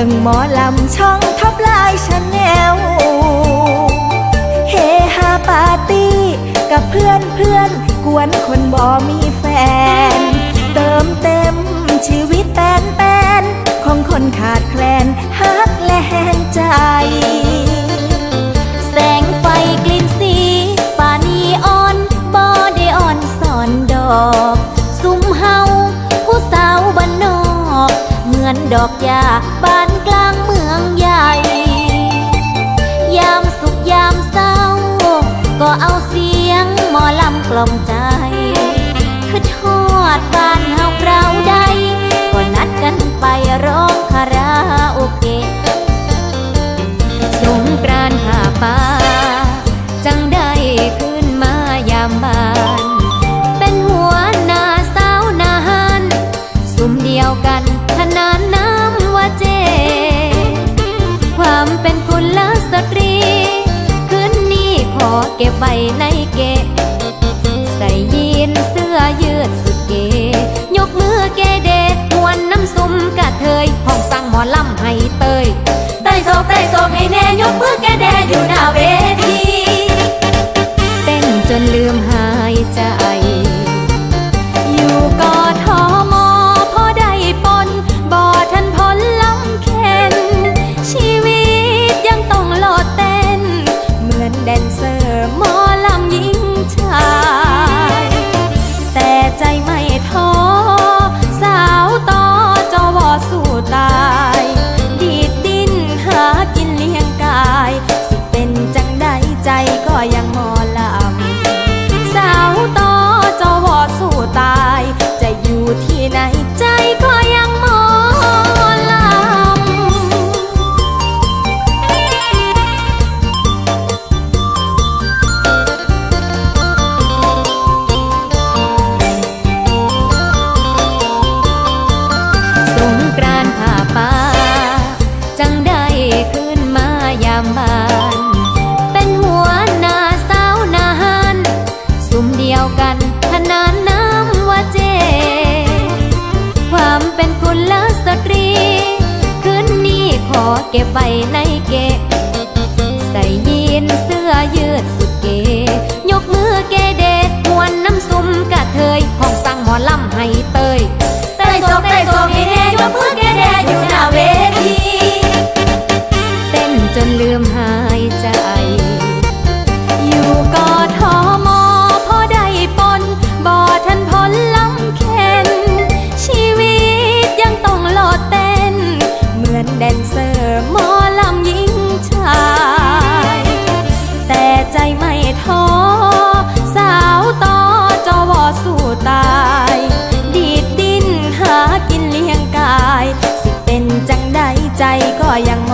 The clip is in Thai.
บิ่งหมอลำช่องท็อปไลน์ชาแนลเฮฮาปาร์ตี้ กับเพื่อนเพื่อนกวนคนบ่มีแฟน เติมเต็มชีวิตแปนแปนของคนขาดแคลนฮักและแหงใจ แสงไฟกลิ่นสีปานีอ่อนบอเดออนสอนดอกซุ้มเฮาผู้สาวบ้านนอก เหมือนดอกยาบ้าน กล่อมใจคือทอดบ้านเฮาเราใดก็นัดกันไปร้องคาราโอเกะสงกรานต์ผ้าป่าจังได้ขึ้นมายามบาน เป็นหัวหน้าสาวนานสุมเดียวกันขนานน้ำว่าเจ ความเป็นกุลสตรีคืนนี้ขอเก็บไว้ในเก เก็บไว้ในเก็บใส่ยีนเสื้อยืดสุดเก๋ยกมือเกเดทมวนน้ำซุ่มกะเทยของสั่งหมอลำให้เตยเตยโซเตยโซมีเฮยกมือเกเดอยู่หน้าเวทีเต้นจนลืมหายใจ ใจก็ยัง